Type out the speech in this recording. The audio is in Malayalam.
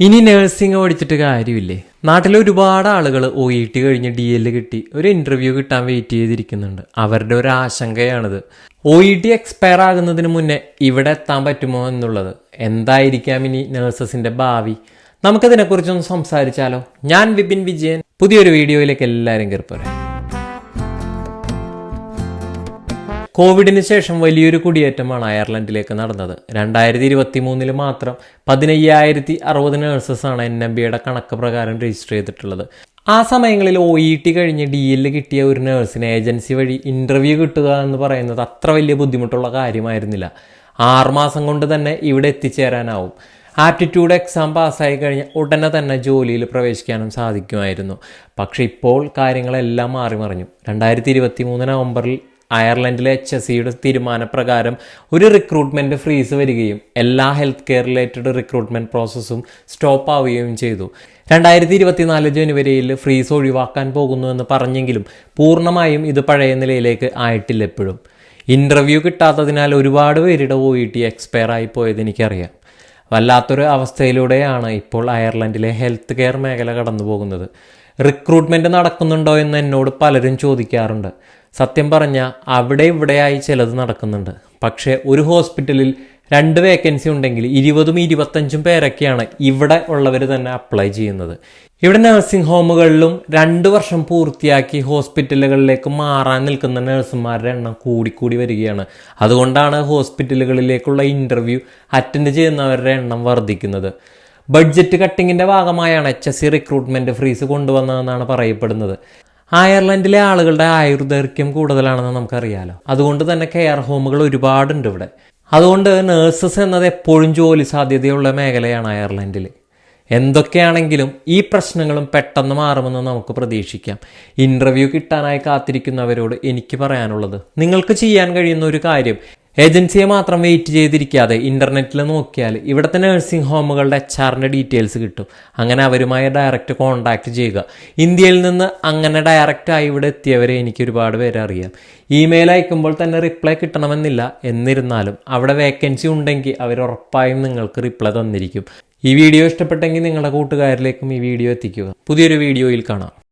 ഇനി നഴ്സിംഗ് പഠിച്ചിട്ട് കാര്യമില്ലേ? നാട്ടിലെ ഒരുപാട് ആളുകൾ ഒ ഇ ടി കഴിഞ്ഞ് ഡി എൽ കിട്ടി. ഒരു ഇന്റർവ്യൂ കിട്ടാൻ വെയിറ്റ് ചെയ്തിരിക്കുന്നുണ്ട്. അവരുടെ ഒരു ആശങ്കയാണിത്. ഒ ഇ ടി എക്സ്പയർ ആകുന്നതിന് മുന്നേ ഇവിടെ എത്താൻ പറ്റുമോ എന്നുള്ളത്. എന്തായിരിക്കാം ഇനി നഴ്സസിന്റെ ഭാവി? നമുക്കതിനെക്കുറിച്ചൊന്ന് സംസാരിച്ചാലോ? ഞാൻ വിപിൻ വിജയൻ. പുതിയൊരു വീഡിയോയിലേക്ക് എല്ലാവരും കയറിപ്പോരാം. കോവിഡിന് ശേഷം വലിയൊരു കുടിയേറ്റമാണ് അയർലൻഡിലേക്ക് നടന്നത്. രണ്ടായിരത്തി ഇരുപത്തി മൂന്നിൽ മാത്രം പതിനയ്യായിരത്തി അറുപത് നേഴ്സസാണ് എൻ എം ബിയുടെ കണക്ക് പ്രകാരം രജിസ്റ്റർ ചെയ്തിട്ടുള്ളത്. ആ സമയങ്ങളിൽ ഒ ഇ ടി കഴിഞ്ഞ് ഡി എൽ കിട്ടിയ ഒരു നേഴ്സിന് ഏജൻസി വഴി ഇന്റർവ്യൂ കിട്ടുക എന്ന് പറയുന്നത് അത്ര വലിയ ബുദ്ധിമുട്ടുള്ള കാര്യമായിരുന്നില്ല. ആറുമാസം കൊണ്ട് തന്നെ ഇവിടെ എത്തിച്ചേരാനാവും. ആപ്റ്റിറ്റ്യൂഡ് എക്സാം പാസ്സായി കഴിഞ്ഞാൽ ഉടനെ തന്നെ ജോലിയിൽ പ്രവേശിക്കാനും സാധിക്കുമായിരുന്നു. പക്ഷേ ഇപ്പോൾ കാര്യങ്ങളെല്ലാം മാറി മറിഞ്ഞു. രണ്ടായിരത്തി ഇരുപത്തി മൂന്ന് നവംബറിൽ അയർലൻഡിലെ എച്ച് എസ് സിയുടെ തീരുമാനപ്രകാരം ഒരു റിക്രൂട്ട്മെന്റ് ഫ്രീസ് വരികയും എല്ലാ ഹെൽത്ത് കെയർ റിലേറ്റഡ് റിക്രൂട്ട്മെന്റ് പ്രോസസ്സും സ്റ്റോപ്പ് ആവുകയും ചെയ്തു. രണ്ടായിരത്തി ഇരുപത്തിനാല് ജനുവരിയിൽ ഫ്രീസ് ഒഴിവാക്കാൻ പോകുന്നു എന്ന് പറഞ്ഞെങ്കിലും പൂർണമായും ഇത് പഴയ നിലയിലേക്ക് ആയിട്ടില്ല എപ്പോഴും. ഇന്റർവ്യൂ കിട്ടാത്തതിനാൽ ഒരുപാട് പേരുടെ ഒ ഇ ടി എക്സ്പയർ ആയി പോയത് എനിക്കറിയാം. വല്ലാത്തൊരു അവസ്ഥയിലൂടെയാണ് ഇപ്പോൾ അയർലൻഡിലെ ഹെൽത്ത് കെയർ മേഖല കടന്നു പോകുന്നത് റിക്രൂട്ട്മെന്റ് നടക്കുന്നുണ്ടോ എന്ന് എന്നോട് പലരും ചോദിക്കാറുണ്ട്. സത്യം പറഞ്ഞാൽ അവിടെ ഇവിടെയായി ചിലത് നടക്കുന്നുണ്ട്. പക്ഷേ ഒരു ഹോസ്പിറ്റലിൽ രണ്ട് വേക്കൻസി ഉണ്ടെങ്കിൽ ഇരുപതും ഇരുപത്തഞ്ചും പേരൊക്കെയാണ് ഇവിടെ ഉള്ളവർ തന്നെ അപ്ലൈ ചെയ്യുന്നത്. ഇവിടെ നഴ്സിംഗ് ഹോമുകളിലും രണ്ട് വർഷം പൂർത്തിയാക്കി ഹോസ്പിറ്റലുകളിലേക്ക് മാറാൻ നിൽക്കുന്ന നഴ്സുമാരുടെ എണ്ണം കൂടിക്കൂടി വരികയാണ്. അതുകൊണ്ടാണ് ഹോസ്പിറ്റലുകളിലേക്കുള്ള ഇന്റർവ്യൂ അറ്റൻഡ് ചെയ്യുന്നവരുടെ എണ്ണം വർദ്ധിക്കുന്നത്. ബഡ്ജറ്റ് കട്ടിങ്ങിന്റെ ഭാഗമായാണ് H S C recruitment freeze കൊണ്ടുവന്നതെന്നാണ് പറയപ്പെടുന്നത്. അയർലൻഡിലെ ആളുകളുടെ ആയുർദൈർഘ്യം കൂടുതലാണെന്ന് നമുക്കറിയാലോ. അതുകൊണ്ട് തന്നെ കെയർ ഹോമുകൾ ഒരുപാടുണ്ട് ഇവിടെ. അതുകൊണ്ട് നേഴ്സസ് എന്നത് എപ്പോഴും ജോലി സാധ്യതയുള്ള മേഖലയാണ് അയർലൻഡിൽ എന്തൊക്കെയാണെങ്കിലും ഈ പ്രശ്നങ്ങളും പെട്ടെന്ന് മാറുമെന്ന് നമുക്ക് പ്രതീക്ഷിക്കാം. ഇന്റർവ്യൂ കിട്ടാനായി കാത്തിരിക്കുന്നവരോട് എനിക്ക് പറയാനുള്ളത് നിങ്ങൾക്ക് ചെയ്യാൻ കഴിയുന്ന ഒരു കാര്യം ഏജൻസിയെ മാത്രം വെയിറ്റ് ചെയ്തിരിക്കാതെ ഇന്റർനെറ്റിൽ നോക്കിയാൽ ഇവിടുത്തെ നഴ്സിംഗ് ഹോമുകളുടെ എച്ച് ആറിന്റെ ഡീറ്റെയിൽസ് കിട്ടും. അങ്ങനെ അവരുമായി ഡയറക്റ്റ് കോൺടാക്റ്റ് ചെയ്യുക. ഇന്ത്യയിൽ നിന്ന് അങ്ങനെ ഡയറക്റ്റായി ഇവിടെ എത്തിയവരെ എനിക്ക് ഒരുപാട് പേരെ അറിയാം. ഇമെയിൽ അയക്കുമ്പോൾ തന്നെ റിപ്ലൈ കിട്ടണമെന്നില്ല. എന്നിരുന്നാലും അവിടെ വേക്കൻസി ഉണ്ടെങ്കിൽ അവർ ഉറപ്പായും നിങ്ങൾക്ക് റിപ്ലൈ തന്നിരിക്കും. ഈ വീഡിയോ ഇഷ്ടപ്പെട്ടെങ്കിൽ നിങ്ങളുടെ കൂട്ടുകാരിലേക്കും ഈ വീഡിയോ എത്തിക്കുക. പുതിയൊരു വീഡിയോയിൽ കാണാം.